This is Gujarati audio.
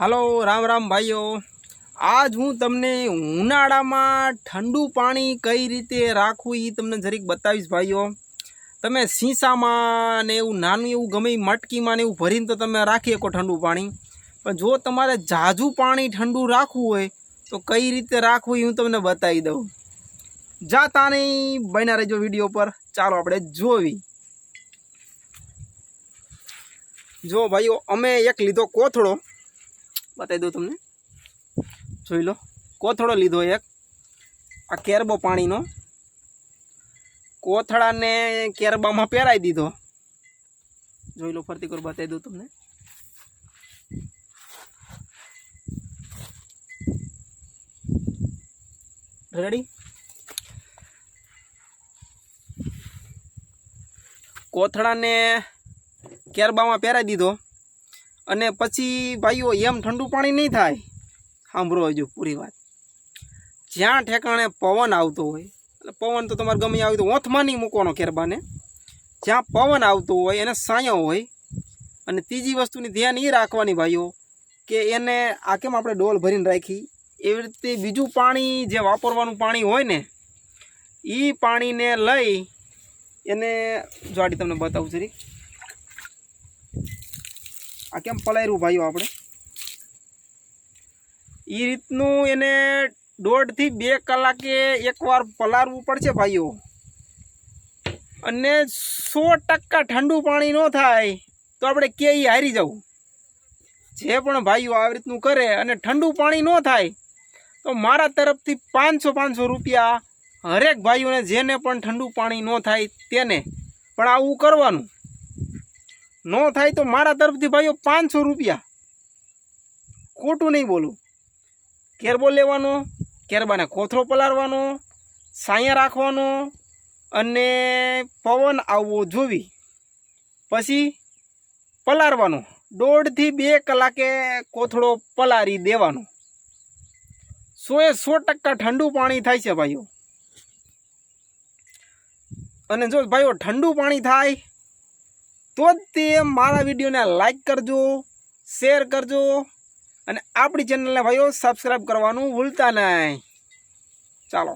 હાલો, રામ રામ ભાઈઓ. આજ હું તમને ઉનાળામાં ઠંડુ પાણી કઈ રીતે રાખવું એ તમને જરીક બતાવીશ ભાઈઓ. તમે શીશામાં ને એવું નાનું એવું ગમે મટકીમાં ને એવું ભરીને તો તમે રાખી શકો ઠંડુ પાણી. પણ જો તમારે ઝાઝું પાણી ઠંડુ રાખવું હોય, તો કઈ રીતે રાખવું એ હું તમને બતાવી દઉં. જાતા નહીં બન્યા રહેજો વીડિયો પર. ચાલો આપણે જોવી. જો ભાઈઓ, અમે એક લીધો કોથળો. બતાવી દઉં તમને. જોઈ લો, કોથળો લીધો એક. આ કેરબો પાણીનો. કોથળાને કેરબામાં પહેરાવી દીધો. જોઈ લો, ફરતી કોર, બતાવી દઉં તમને. રેડી કોથળાને કેરબામાં પહેરાવી દીધો. અને પછી ભાઈઓ, એમ ઠંડુ પાણી નહીં થાય. સાંભળો હજુ પૂરી વાત. જ્યાં ઠેકાણે પવન આવતો હોય, એટલે પવન તો તમારે ગમે આવ્યું તો ઓથમાં નહીં મૂકવાનો ખેરબાને. જ્યાં પવન આવતો હોય, એને સાયો હોય. અને ત્રીજી વસ્તુની ધ્યાન એ રાખવાની ભાઈઓ, કે એને આ કેમ આપણે ડોલ ભરીને રાખી? એવી રીતે બીજું પાણી જે વાપરવાનું પાણી હોય ને એ પાણીને લઈ એને જો આડી તમને બતાવું જરી આ કેમ પલાયરું ભાઈઓ આપણે? એ રીતનું એને દોઢથી બે કલાકે એકવાર પલાળવું પડશે ભાઈઓ. અને સો ટકા ઠંડુ પાણી ન થાય તો આપણે કે હારી જવું. જે પણ ભાઈઓ આવી રીતનું કરે અને ઠંડુ પાણી ન થાય તો મારા તરફથી પાંચસો પાંચસો રૂપિયા હરેક ભાઈઓને જેને પણ ઠંડુ પાણી ન થાય તેને. પણ આવું કરવાનું. ન થાય તો મારા તરફથી ભાઈઓ પાંચસો રૂપિયા. ખોટું નહીં બોલું. કેરબો લેવાનો, કેરબાને કોથળો પલાળવાનો, સાયા રાખવાનો અને પવન આવવો જોવી. પછી પલાળવાનો. દોઢથી બે કલાકે કોથળો પલાળી દેવાનો. સોએ સો ટકા ઠંડુ પાણી થાય છે ભાઈઓ. અને જો ભાઈઓ ઠંડુ પાણી થાય તો તે મારા વિડીયોને લાઈક કરજો શેર કરજો, અને આપણી ચેનલને ભાઈઓ સબસ્ક્રાઈબ કરવાનું ભૂલતા નહીં. ચાલો.